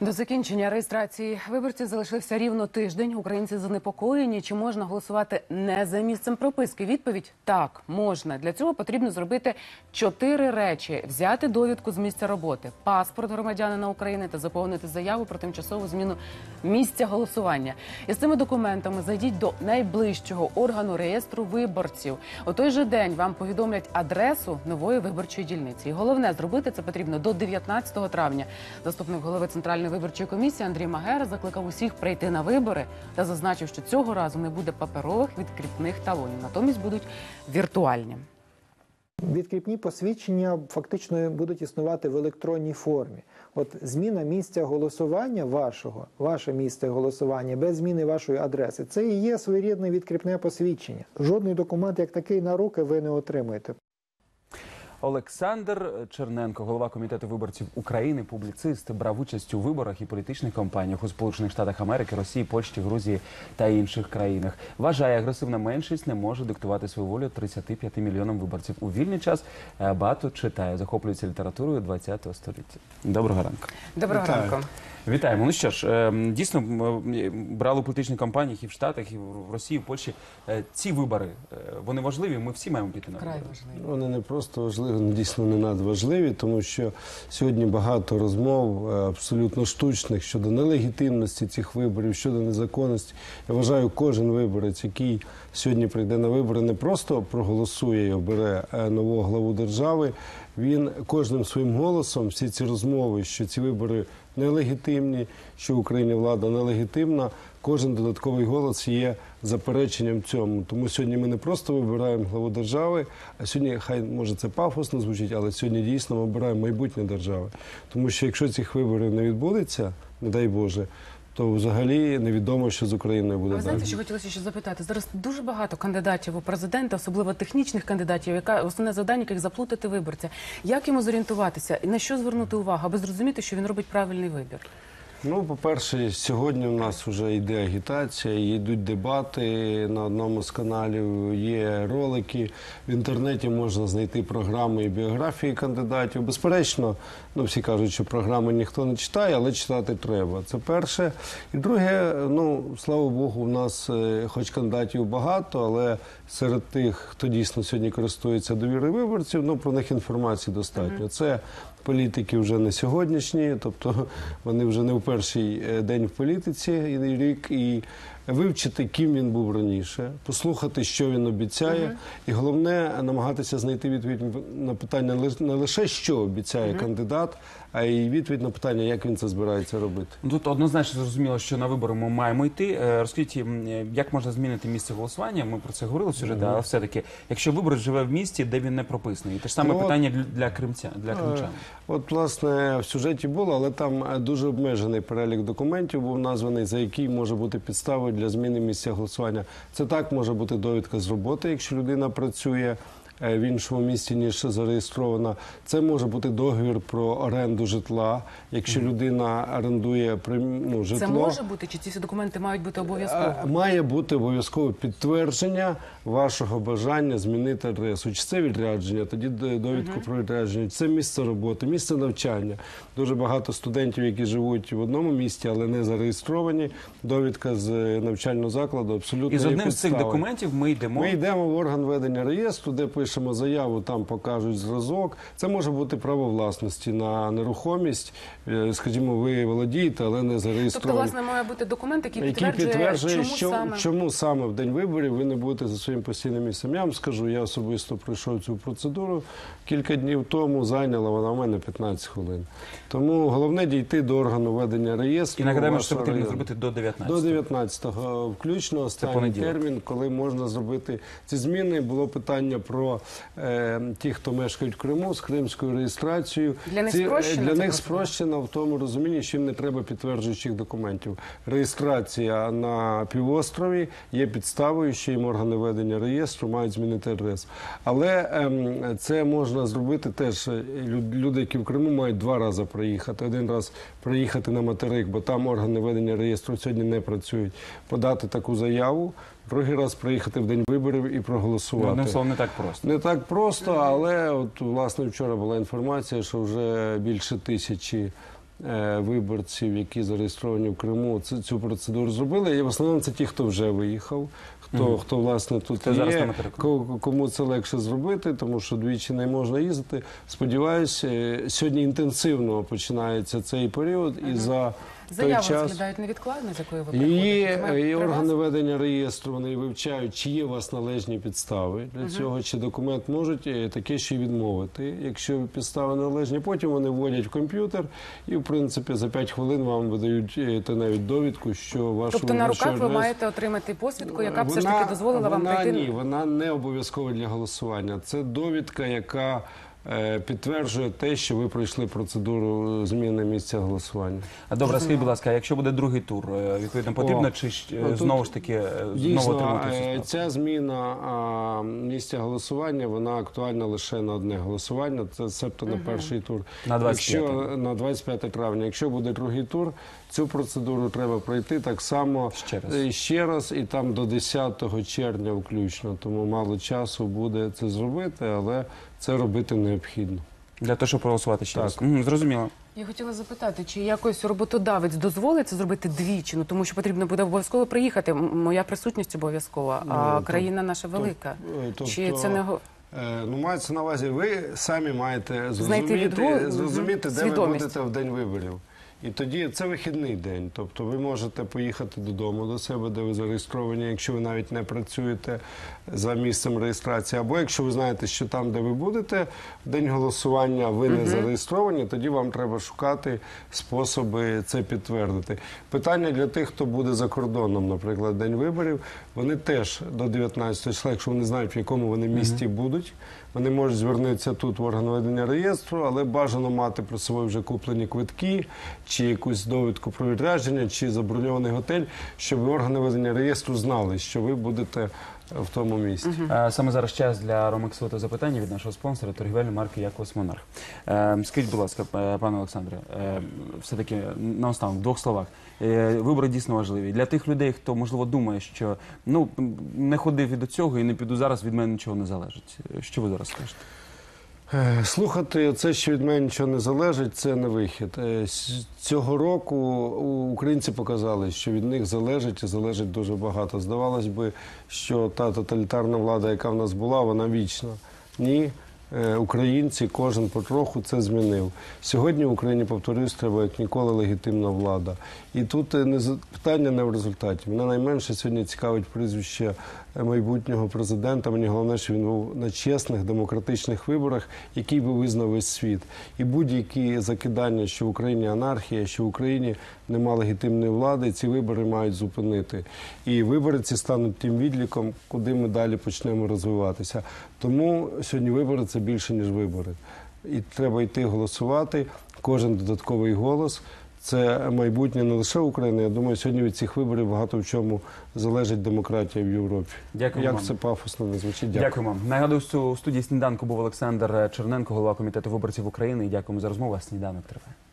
До закінчення реєстрації виборців залишився рівно тиждень. Українці занепокоєні, чи можна голосувати не за місцем прописки. Відповідь так можна. Для цього потрібно зробити чотири речі: взяти довідку з місця роботи, паспорт громадянина України та заповнити заяву про тимчасову зміну місця голосування. І з цими документами зайдіть до найближчого органу реєстру виборців. У той же день вам повідомлять адресу нової виборчої дільниці. І головне зробити це потрібно до 19 травня. Заступник голови центральної виборчої комісії Андрій Магера закликав усіх прийти на вибори та зазначив, що цього разу не буде паперових відкріпних талонів, натомість будуть віртуальні. Відкріпні посвідчення фактично будуть існувати в електронній формі. От зміна місця голосування вашого, ваше місце голосування без зміни вашої адреси, це і є своєрідне відкріпне посвідчення. Жодний документ як такий на руки ви не отримуєте. Олександр Черненко, голова комітету виборців України, публіцист, брав участь у виборах і політичних кампаніях у Сполучених Штатах Америки, Росії, Польщі, Грузії та інших країнах. Вважає, агресивна меншість не може диктувати свою волю 35 мільйонам виборців. У вільний час е, багато читає, захоплюється літературою 20 століття. Доброго ранку. Доброго ранку. Вітаємо. Ну що ж, е, дійсно брали у політичних кампаніях і в Штатах, і в Росії, і в Польщі. Е, Ці вибори е, вони важливі. Ми всі маємо піти на вибори. важливо. Вони не просто важливі, вони дійсно не надважливі, тому що сьогодні багато розмов е, абсолютно штучних щодо нелегітимності цих виборів, щодо незаконності. Я вважаю, кожен виборець, який сьогодні прийде на вибори, не просто проголосує і обере нового главу держави. Він кожним своїм голосом всі ці розмови, що ці вибори нелегітимні, що в Україні влада нелегітимна. Кожен додатковий голос є запереченням цьому. Тому сьогодні ми не просто вибираємо главу держави, а сьогодні, хай може це пафосно звучить, але сьогодні дійсно ми обираємо майбутнє держави. Тому що якщо цих виборів не відбудеться, не дай Боже, то взагалі невідомо, що з Україною А буде ви далі. знаєте, що хотілося ще запитати? Зараз дуже багато кандидатів у президента, особливо технічних кандидатів, яка основне завдання яких заплутати виборця. Як йому зорієнтуватися і на що звернути увагу, аби зрозуміти, що він робить правильний вибір? Ну, по-перше, сьогодні у нас вже йде агітація, йдуть дебати на одному з каналів, є ролики. В інтернеті можна знайти програми і біографії кандидатів. Безперечно, ну всі кажуть, що програми ніхто не читає, але читати треба. Це перше. І друге, ну слава Богу, у нас, е, хоч кандидатів багато, але серед тих, хто дійсно сьогодні користується довірою виборців, ну про них інформації достатньо. Це політики вже не сьогоднішні, тобто вони вже не в перший е, день в політиці і рік, і вивчити, ким він був раніше, послухати, що він обіцяє, і головне намагатися знайти відповідь на питання не лише що обіцяє кандидат, а й відповідь на питання, як він це збирається робити. Ну, Тут однозначно зрозуміло, що на вибори ми маємо йти. Е, Розкажіть, як можна змінити місце голосування? Ми про це говорили сюжеті, але все-таки, якщо виборець живе в місті, де він не прописаний, і те ж саме Ну, питання для- для кримця, для кримчан. Е, От, власне, в сюжеті було, але там е, дуже обмежений перелік документів був названий, за який може бути підставою для зміни місця голосування. Це так може бути довідка з роботи, якщо людина працює. Е, В іншому місті ніж зареєстрована, це може бути договір про оренду житла. Якщо людина орендує ну, житло, Це може бути, чи ці всі документи мають бути обов'язково? Е, Має бути обов'язково підтвердження вашого бажання змінити адресу. Чи це відрядження, тоді довідку про відрядження, це місце роботи, місце навчання. Дуже багато студентів, які живуть в одному місті, але не зареєстровані. Довідка з е, навчального закладу абсолютно І з одним з цих документів ми йдемо. Ми йдемо в орган ведення реєстру, де пишемо заяву, там покажуть зразок. Це може бути право власності на нерухомість. Е, Скажімо, ви володієте, але не Тобто, зареєстровані. власне, має бути документ, який Який підтверджує, підтверджує, чому що, саме чому саме в день виборів ви не будете за своїм постійним місцем. Я вам скажу, я особисто пройшов цю процедуру кілька днів тому, зайняла вона в мене 15 хвилин. Тому головне дійти до органу ведення реєстру. І нагадаємо, що це потрібно району. зробити до 19 До 19-го включно останній термін, коли можна зробити ці зміни. Було питання про е, ті, хто мешкають в Криму з кримською реєстрацією. Для них Ці, е, спрощено для них спрощено в тому розумінні, що їм не треба підтверджуючих документів. Реєстрація на півострові є підставою, що їм органи ведення реєстру мають змінити адресу. Але ем, це можна зробити теж. е, Люди, які в Криму мають два рази проїхати. Один раз проїхати на материк, бо там органи ведення реєстру сьогодні не працюють. Подати таку заяву. Другий раз приїхати в день виборів і Ну, проголосувати. Одним словом, не так просто. Не так просто, але от власне вчора була інформація, що вже більше тисячі е, виборців, які зареєстровані в Криму, цю, цю процедуру зробили. І в основному це ті, хто вже виїхав, хто, Мгм. хто власне тут Це є, кому це легше зробити, тому що двічі не можна їздити. Сподіваюся, е, сьогодні інтенсивно починається цей період, і за той Заяву час. розглядають невідкладно, з якою ви приходите? Це і органи ведення реєстру вони вивчають, чи є у вас належні підстави для цього, чи документ можуть е, таке ще й відмовити, якщо підстави належні. Потім вони вводять в комп'ютер, і в принципі за 5 хвилин вам видають е, та навіть довідку, що вашому Тобто на руках ви маєте отримати посвідку, яка б все ж таки дозволила вам вона, прийти. Ні, вона не обов'язкова для голосування. Це довідка, яка підтверджує те, що ви пройшли процедуру зміни місця голосування. А добре, скажіть, будь ласка, якщо буде другий тур, е, відповідно потрібно О, чи е, ну, знову ж таки е, знову отримати е, ця зміна а, місця голосування вона актуальна лише на одне голосування. Це себто на перший тур. На 25. Якщо на 25 травня. Якщо буде другий тур, цю процедуру треба пройти так само Ще раз. е, ще раз, і там до 10 червня включно. Тому мало часу буде це зробити, але це робити необхідно. Для того, щоб проголосувати ще Так. раз. Мгм, Зрозуміло. Я хотіла запитати, чи якось роботодавець дозволить це зробити двічі? Ну тому що потрібно буде обов'язково приїхати. М- Моя присутність обов'язкова, а Ну, то- країна наша велика. Е, Чи це не го- Е, Ну, мається на увазі, ви самі маєте зрозуміти, відгул- зрозуміти де ви свідомість. будете в день виборів. І тоді це вихідний день. Тобто ви можете поїхати додому до себе, де ви зареєстровані, якщо ви навіть не працюєте за місцем реєстрації. Або якщо ви знаєте, що там, де ви будете, в день голосування ви не зареєстровані, тоді вам треба шукати способи це підтвердити. Питання для тих, хто буде за кордоном, наприклад, день виборів, вони теж до 19 числа, якщо вони знають, в якому вони місті будуть, вони можуть звернутися тут в орган ведення реєстру, але бажано мати при собою вже куплені квитки, чи якусь довідку про відрядження, чи заброньований готель, щоб органи ведення реєстру знали, що ви будете в тому місці. Е, Саме зараз час для ромиксового запитання від нашого спонсора торгівельної марки Якобс Монарх. Е, Скажіть, будь ласка, е, пане Олександре, е, все-таки наостанок, в двох словах. Е, Вибори дійсно важливі. Для тих людей, хто можливо думає, що ну не ходив і до цього і не піду зараз, від мене нічого не залежить. Е, Що ви зараз скажете? Е, Слухати це, що від мене нічого не залежить, це не вихід. Е, Цього року українці показали, що від них залежить і залежить дуже багато. Здавалось би, що та тоталітарна влада, яка в нас була, вона вічна. Ні. Е, Українці, кожен потроху це змінив. Сьогодні в Україні, повторюсь, треба як ніколи легітимна влада. І тут не питання не в результаті. Мене найменше сьогодні цікавить прізвище майбутнього президента. Мені головне, що він був на чесних демократичних виборах, який би визнав весь світ. І будь-які закидання, що в Україні анархія, що в Україні нема легітимної влади, ці вибори мають зупинити. І вибори ці стануть тим відліком, куди ми далі почнемо розвиватися. Тому сьогодні вибори це більше ніж вибори. І треба йти голосувати. Кожен додатковий голос. Це майбутнє не лише України. Я думаю, сьогодні від цих виборів багато в чому залежить демократія в Європі. Дякую Як вам. це пафосно не звучить? Дякую. Дякую вам. Нагадую, що у студії сніданку був Олександр Черненко, голова комітету виборців України. І дякуємо за розмову. Сніданок триває.